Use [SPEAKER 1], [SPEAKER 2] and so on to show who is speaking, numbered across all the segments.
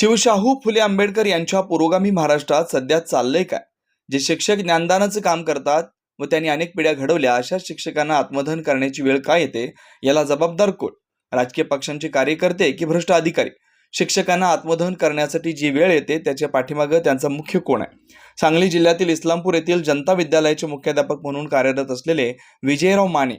[SPEAKER 1] शिवशाहू फुले आंबेडकर यांच्या पुरोगामी महाराष्ट्रात सध्या चाललंय काय? जे शिक्षक ज्ञानदानाचं काम करतात व त्यांनी अनेक पिढ्या घडवल्या अशा शिक्षकांना आत्मधन करण्याची वेळ काय येते? याला जबाबदार कोण? राजकीय पक्षांचे कार्यकर्ते की भ्रष्ट अधिकारी? शिक्षकांना आत्मदहन करण्यासाठी जी वेळ येते त्याच्या पाठीमागं त्यांचा मुख्य कोण आहे? सांगली जिल्ह्यातील इस्लामपूर येथील जनता विद्यालयाचे मुख्याध्यापक म्हणून कार्यरत असलेले विजयराव माने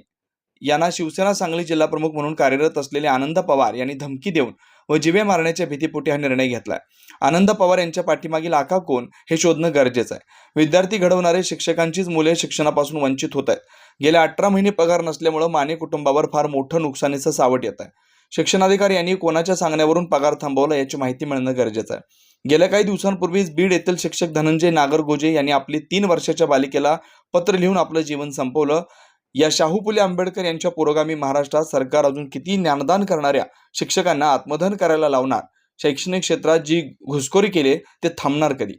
[SPEAKER 1] यांना शिवसेना सांगली जिल्हाप्रमुख म्हणून कार्यरत असलेले आनंद पवार यांनी धमकी देऊन व जिवे मारण्याच्या भीतीपोटी हा निर्णय घेतलाय. आनंद पवार यांच्या पाठीमागील आका कोण हे शोधणं गरजेचं आहे. विद्यार्थी घडवणारे शिक्षकांचीच मुले शिक्षणापासून वंचित होत आहेत. गेल्या अठरा महिने पगार नसल्यामुळे माने कुटुंबावर फार मोठं नुकसानीचं सावट येत आहे. शिक्षणाधिकारी यांनी कोणाच्या सांगण्यावरून पगार थांबवला याची माहिती मिळणं गरजेचं आहे. गेल्या काही दिवसांपूर्वीच बीड येथील शिक्षक धनंजय नागरगोजे यांनी आपली तीन वर्षाच्या बालिकेला पत्र लिहून आपलं जीवन संपवलं. या शाहू फुले आंबेडकर यांच्या पुरोगामी महाराष्ट्रात सरकार अजून किती ज्ञानदान करणाऱ्या शिक्षकांना आत्मदहन करायला लावणार? शैक्षणिक क्षेत्रात जी घुसखोरी केली ते थांबणार कधी?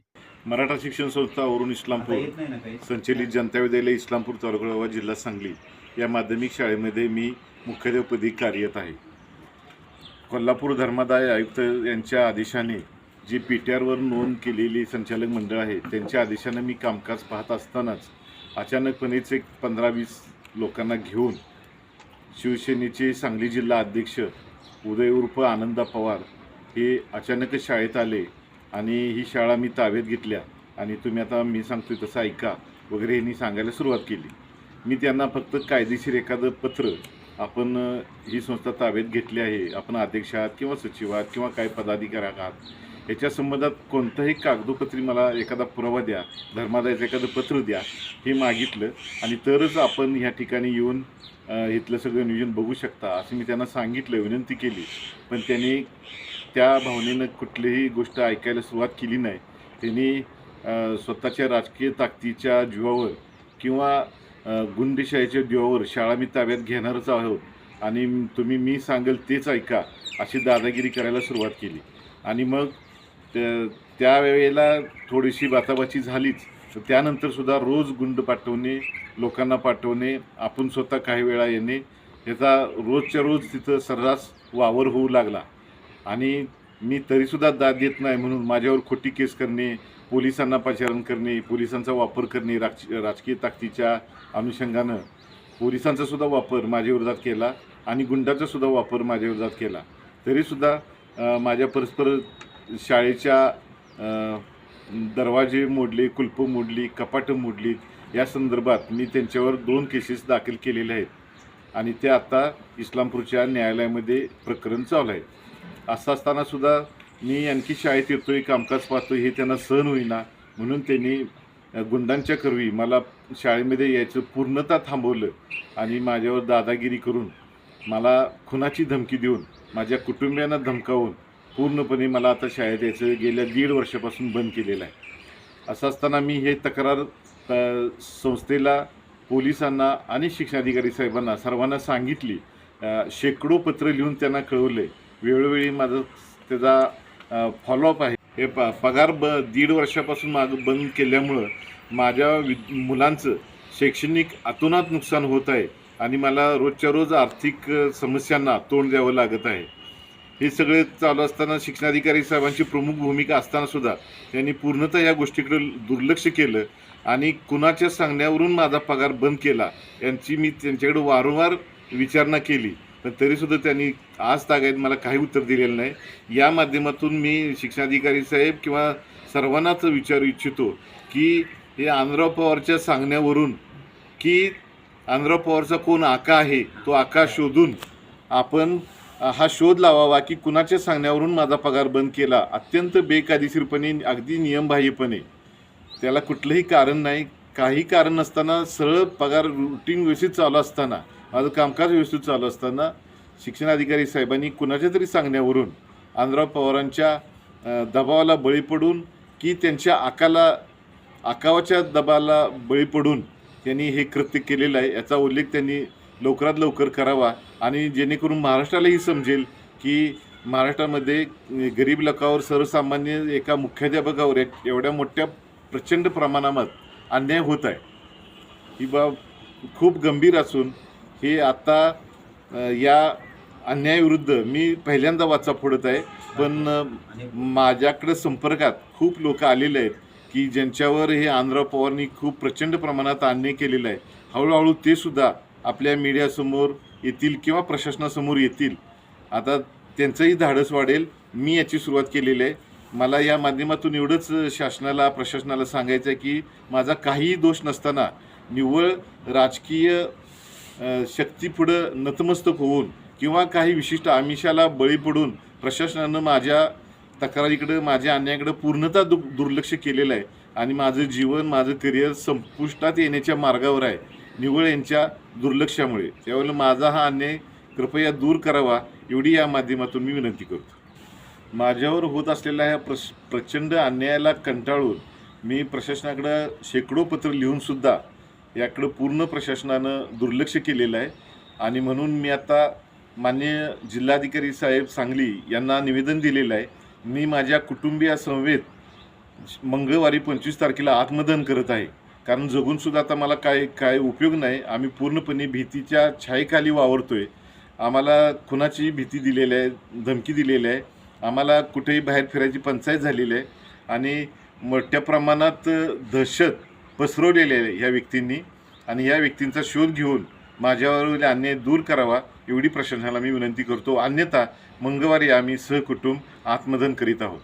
[SPEAKER 2] मराठा शिक्षण संस्था वरून इस्लामपूर संचलित जनता विद्यालय इस्लामपूर तालुका जिल्हा सांगली या माध्यमिक शाळेमध्ये मी मुख्याध्यापदी कार्यरत आहे. कोल्हापूर धर्मादाय आयुक्त यांच्या आदेशाने जी पी टी आरवर नोंद केलेली संचालक मंडळ आहे त्यांच्या आदेशाने मी कामकाज पाहत असतानाच अचानकपणेच एक पंधरा वीस लोकांना घेऊन शिवसेनेचे सांगली जिल्हा अध्यक्ष उदय उर्फ आनंदा पवार हे अचानकच शाळेत आले आणि ही शाळा मी ताब्यात घेतल्या. आणि तुम्ही आता मी सांगतोय तसं ऐका वगैरे यांनी सांगायला सुरुवात केली. मी त्यांना फक्त कायदेशीर एखादं पत्र आपण ही संस्था ताब्यात घेतली आहे. आपण अध्यक्ष आहात किंवा सचिव आहात किंवा काय पदाधिकारी आहात याच्या संबंधात कोणतंही कागदोपत्री मला एखादा पुरावा द्या धर्मादायचं एखादं पत्र द्या हे मागितलं आणि तरच आपण ह्या ठिकाणी येऊन इथलं सगळं नियोजन बघू शकता असं मी त्यांना सांगितलं विनंती केली. पण त्यांनी त्या भावनेनं कुठलीही गोष्ट ऐकायला सुरुवात केली नाही. त्यांनी स्वतःच्या राजकीय ताकदीच्या जीवावर किंवा गुंडशाहीच्या जीवावर शाळा मी ताब्यात घेणारच आहोत आणि तुम्ही मी सांगेल तेच ऐका अशी दादागिरी करायला सुरुवात केली. आणि मग त्या- त्यावेळेला थोडीशी बाताबाची झालीच. तर त्यानंतर सुद्धा रोज गुंड पाठवणे लोकांना पाठवणे आपण स्वतः काही वेळा येणे याचा रोजच्या रोज तिथं सर्रास वावर होऊ लागला. आणि मी तरीसुद्धा दाद देत नाही म्हणून माझ्यावर खोटी केस करणे पोलिसांना पाचारण करणे पोलिसांचा वापर करणे राज राजकीय ताकदीच्या अनुषंगानं पोलिसांचा सुद्धा वापर माझ्या विरोधात केला आणि गुंडाचा सुद्धा वापर माझ्या विरोधात केला. तरीसुद्धा माझ्या परस्पर शाळेच्या दरवाजे मोडले कुलपं मोडली कपाटं मोडली या संदर्भात मी त्यांच्यावर दोन केसेस दाखल केलेले आहेत. आणि ते आता इस्लामपूरच्या न्यायालयामध्ये प्रकरण चालू आहे असं असताना सुद्धा मी आणखी शाळेत येतोय कामकाज पाहतोय हे त्यांना सहन होईना. म्हणून त्यांनी गुंडांच्या करवी मला शाळेमध्ये यायचं पूर्णतः थांबवलं आणि माझ्यावर दादागिरी करून मला खुनाची धमकी देऊन माझ्या कुटुंबियांना धमकावून पूर्णपणे मला आता शाळेत यायचं गेल्या दीड वर्षापासून बंद केलेलं आहे. असं असताना मी हे तक्रार संस्थेला पोलिसांना आणि शिक्षणाधिकारी साहेबांना सर्वांना सांगितली. शेकडो पत्र लिहून त्यांना कळवले. वेळोवेळी माझं त्याचा फॉलोअप आहे. हे प पगार ब दीड वर्षापासून मागं बंद केल्यामुळं माझ्या वि मुलांचं शैक्षणिक अतोनात नुकसान होत आहे आणि मला रोजच्या रोज आर्थिक समस्यांना तोंड द्यावं लागत आहे. हे सगळे चालू असताना शिक्षणाधिकारी साहेबांची प्रमुख भूमिका असताना सुद्धा त्यांनी पूर्णतः या गोष्टीकडे दुर्लक्ष केलं आणि कुणाच्या सांगण्यावरून माझा पगार बंद केला यांची मी त्यांच्याकडे वारंवार विचारणा केली. पण तरीसुद्धा त्यांनी आज तागायत मला काही उत्तर दिलेलं नाही. या माध्यमातून मी शिक्षणाधिकारी साहेब किंवा सर्वांनाच विचारू इच्छितो की हे आंध्रराव पवारच्या सांगण्यावरून की आंध्रराव पवारचा कोण आका आहे तो आका शोधून आपण हा शोध लावावा की कुणाच्या सांगण्यावरून माझा पगार बंद केला. अत्यंत बेकायदेशीरपणे अगदी नियमबाह्यपणे. त्याला कुठलंही कारण नाही. काही कारण नसताना सरळ पगार रुटीन व्यवस्थित चालू असताना माझं कामकाज व्यवस्थित चालू असताना शिक्षणाधिकारी साहेबांनी कुणाच्या तरी सांगण्यावरून आंध्रराव पवारांच्या दबावाला बळी पडून की त्यांच्या आकाला आकावाच्या दबाला बळी पडून त्यांनी हे कृत्य केलेलं आहे. याचा उल्लेख त्यांनी लवकरात लवकर करावा. आणि जेणेकरून महाराष्ट्रालाही समजेल की महाराष्ट्रामध्ये गरीब लोकांवर सर्वसामान्य एका मुख्याध्यापकावर एक- एवढ्या मोठ्या प्रचंड प्रमाणात अन्याय होत आहे. ही बाब खूप गंभीर असून हे आत्ता या अन्यायाविरुद्ध मी पहिल्यांदा वाचा फोडत आहे. पण माझ्याकडे संपर्कात खूप लोक आलेले आहेत की ज्यांच्यावर हे आंध्र पवारनी खूप प्रचंड प्रमाणात अन्याय केलेला आहे. हळूहळू ते सुद्धा आपल्या मीडियासमोर येतील किंवा प्रशासनासमोर येतील. आता त्यांचंही धाडस वाढेल. मी याची सुरुवात केलेली आहे. मला या माध्यमातून एवढंच शासनाला प्रशासनाला सांगायचं आहे की माझा काहीही दोष नसताना निव्वळ राजकीय शक्तीपुढं नतमस्तक होऊन किंवा काही विशिष्ट आमिषाला बळी पडून प्रशासनानं माझ्या तक्रारीकडं माझ्या अन्यायाकडं पूर्णतः दु दुर्लक्ष केलेलं आहे. आणि माझं जीवन माझं करिअर संपुष्टात येण्याच्या मार्गावर आहे. निव्वळ यांच्या दुर्लक्षामुळे. त्यावेळेला माझा हा अन्याय कृपया दूर करावा एवढी या माध्यमातून मी विनंती करतो. माझ्यावर होत असलेल्या ह्या प्रश प्रचंड अन्यायाला कंटाळून मी प्रशासनाकडं शेकडो पत्र लिहूनसुद्धा याकडं पूर्ण प्रशासनानं दुर्लक्ष केलेलं आहे. आणि म्हणून मी आता मान्य जिल्हाधिकारी साहेब सांगली यांना निवेदन दिलेलं आहे. मी माझ्या कुटुंबियासमवेत मंगळवारी पंचवीस तारखेला आत्मदहन करत आहे. कारण जगूनसुद्धा आता मला काय काय उपयोग नाही. आम्ही पूर्णपणे भीतीच्या छायेखाली वावरतोय. आम्हाला कुणाची भीती दिलेली आहे धमकी दिलेली आहे. आम्हाला कुठेही बाहेर फिरायची पंचायत झालेली आहे. आणि मोठ्या प्रमाणात दहशत पसरवलेली आहे ह्या व्यक्तींनी. आणि या व्यक्तींचा शोध घेऊन माझ्यावरील अन्याय दूर करावा एवढी प्रशासनाला मी विनंती करतो. अन्यथा मंगळवारी आम्ही सहकुटुंब आत्मदन करीत आहोत.